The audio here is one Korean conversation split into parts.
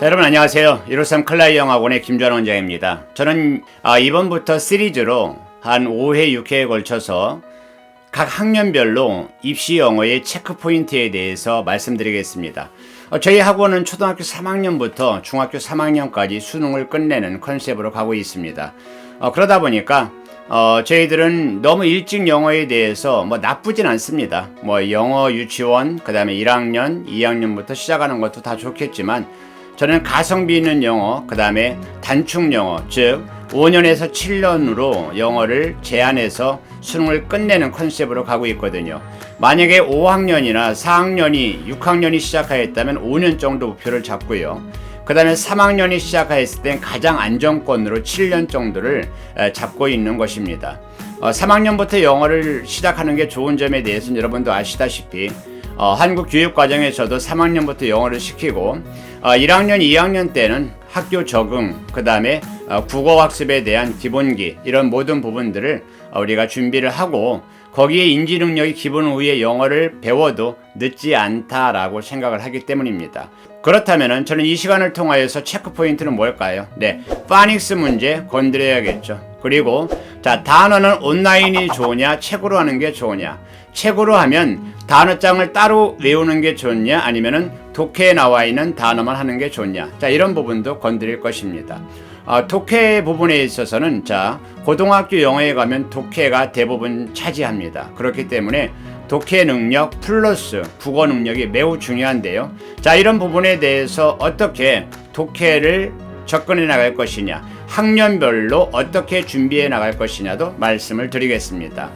자, 여러분 안녕하세요. 153 클라이 영학원의 김주환 원장입니다. 저는 아, 이번부터 시리즈로 한 5회, 6회에 걸쳐서 각 학년별로 입시 영어의 체크 포인트에 대해서 말씀드리겠습니다. 어, 저희 학원은 초등학교 3학년부터 중학교 3학년까지 수능을 끝내는 컨셉으로 가고 있습니다. 어, 그러다 보니까 어, 저희들은 너무 일찍 영어에 대해서 뭐 나쁘진 않습니다. 뭐 영어 유치원, 그 다음에 1학년, 2학년부터 시작하는 것도 다 좋겠지만 저는 가성비 있는 영어, 그 다음에 단축 영어, 즉 5년에서 7년으로 영어를 제한해서 수능을 끝내는 컨셉으로 가고 있거든요. 만약에 5학년이나 4학년이 6학년이 시작하였다면 5년 정도 목표를 잡고요. 그 다음에 3학년이 시작하였을 땐 가장 안정권으로 7년 정도를 에, 잡고 있는 것입니다. 어, 3학년부터 영어를 시작하는 게 좋은 점에 대해서는 여러분도 아시다시피 어, 한국 교육 과정에서도 3학년부터 영어를 시키고 어, 1학년, 2학년 때는 학교 적응, 그 다음에 어, 국어 학습에 대한 기본기 이런 모든 부분들을 어, 우리가 준비를 하고 거기에 인지 능력이 기본 후에 영어를 배워도 늦지 않다라고 생각을 하기 때문입니다. 그렇다면은 저는 이 시간을 통하여서 체크 포인트는 뭘까요? 네, 파닉스 문제 건드려야겠죠. 그리고 자 단어는 온라인이 좋으냐 책으로 하는 게 좋으냐 책으로 하면 단어장을 따로 외우는 게 좋냐 아니면은 독해에 나와 있는 단어만 하는 게 좋냐 자 이런 부분도 건드릴 것입니다. 아, 독해 부분에 있어서는 자 고등학교 영어에 가면 독해가 대부분 차지합니다. 그렇기 때문에 독해 능력 플러스 국어 능력이 매우 중요한데요. 자 이런 부분에 대해서 어떻게 독해를 접근해 나갈 것이냐 학년별로 어떻게 준비해 나갈 것이냐도 말씀을 드리겠습니다.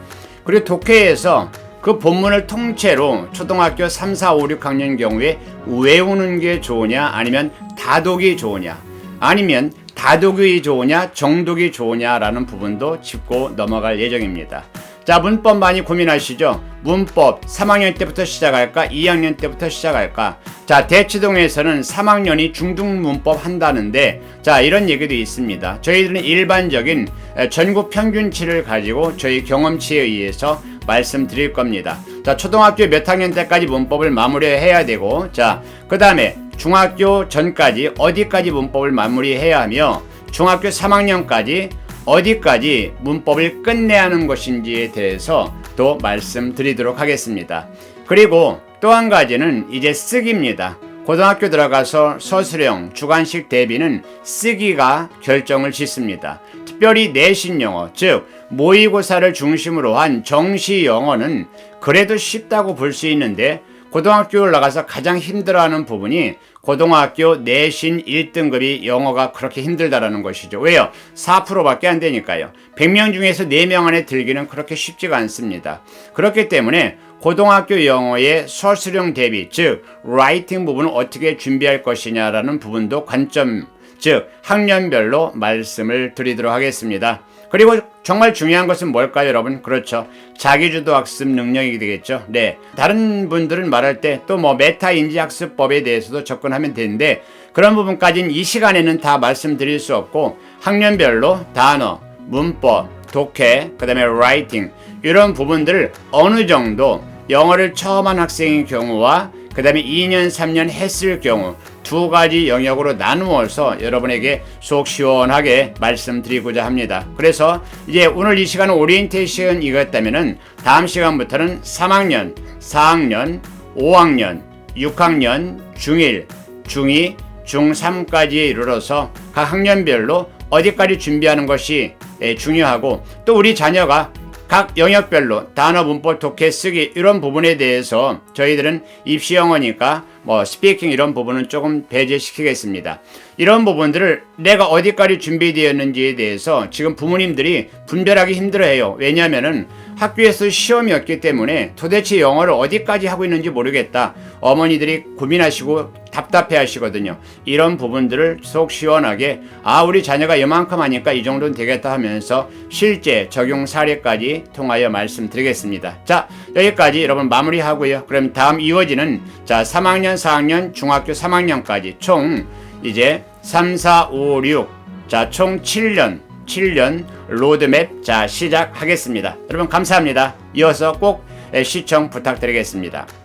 그리고 독해에서 그 본문을 통째로 초등학교 3, 4, 5, 6학년 경우에 외우는 게 좋으냐 아니면 다독이 좋으냐 아니면 다독이 좋으냐 정독이 좋으냐라는 부분도 짚고 넘어갈 예정입니다. 자 문법 많이 고민하시죠? 문법 3학년 때부터 시작할까? 2학년 때부터 시작할까? 자 대치동에서는 3학년이 중등 문법 한다는데 자 이런 얘기도 있습니다. 저희들은 일반적인 에, 전국 평균치를 가지고 저희 경험치에 의해서 말씀드릴 겁니다. 자 초등학교 몇 학년 때까지 문법을 마무리해야 되고 자 그 다음에 중학교 전까지 어디까지 문법을 마무리해야 하며 중학교 3학년까지 어디까지 문법을 끝내야 하는 것인지에 대해서 또 말씀드리도록 하겠습니다. 그리고 또 한 가지는 이제 쓰기입니다. 고등학교 들어가서 서술형, 주관식 대비는 쓰기가 결정을 짓습니다. 특별히 내신 영어, 즉 모의고사를 중심으로 한 정시 영어는 그래도 쉽다고 볼 수 있는데 고등학교 올라가서 가장 힘들어하는 부분이 고등학교 내신 1등급이 영어가 그렇게 힘들다라는 것이죠. 왜요? 4%밖에 안 되니까요. 100명 중에서 4명 안에 들기는 그렇게 쉽지가 않습니다. 그렇기 때문에 고등학교 영어의 서술형 대비, 즉 라이팅 부분을 어떻게 준비할 것이냐라는 부분도 관점, 즉 학년별로 말씀을 드리도록 하겠습니다. 그리고 정말 중요한 것은 뭘까요, 여러분? 그렇죠. 자기주도 학습 능력이 되겠죠. 네. 다른 분들은 말할 때 또 뭐 메타 인지 학습법에 대해서도 접근하면 되는데 그런 부분까지는 이 시간에는 다 말씀드릴 수 없고 학년별로 단어, 문법, 독해, 그다음에 라이팅 이런 부분들을 어느 정도 영어를 처음 한 학생의 경우와 그 다음에 2년, 3년 했을 경우 두 가지 영역으로 나누어서 여러분에게 속 시원하게 말씀드리고자 합니다. 그래서 이제 오늘 이 시간은 오리엔테이션 이거였다면은 다음 시간부터는 3학년, 4학년, 5학년, 6학년, 중1, 중2, 중3까지에 이르러서 각 학년별로 어디까지 준비하는 것이 예, 중요하고 또 우리 자녀가 각 영역별로 단어 문법 독해 쓰기 이런 부분에 대해서 저희들은 입시 영어니까 뭐 스피킹 이런 부분은 조금 배제시키겠습니다. 이런 부분들을 내가 어디까지 준비되었는지에 대해서 지금 부모님들이 분별하기 힘들어해요. 왜냐하면은 학교에서 시험이 없기 때문에 도대체 영어를 어디까지 하고 있는지 모르겠다. 어머니들이 고민하시고 답답해 하시거든요. 이런 부분들을 속 시원하게 아 우리 자녀가 이만큼 하니까 이 정도는 되겠다 하면서 실제 적용 사례까지 통하여 말씀드리겠습니다. 자 여기까지 여러분 마무리하고요. 그럼 다음 이어지는 자 3학년 4학년 중학교 3학년까지 총 이제 3, 4, 5, 6 자 총 7년 7년 로드맵 자 시작하겠습니다. 여러분 감사합니다. 이어서 꼭 시청 부탁드리겠습니다.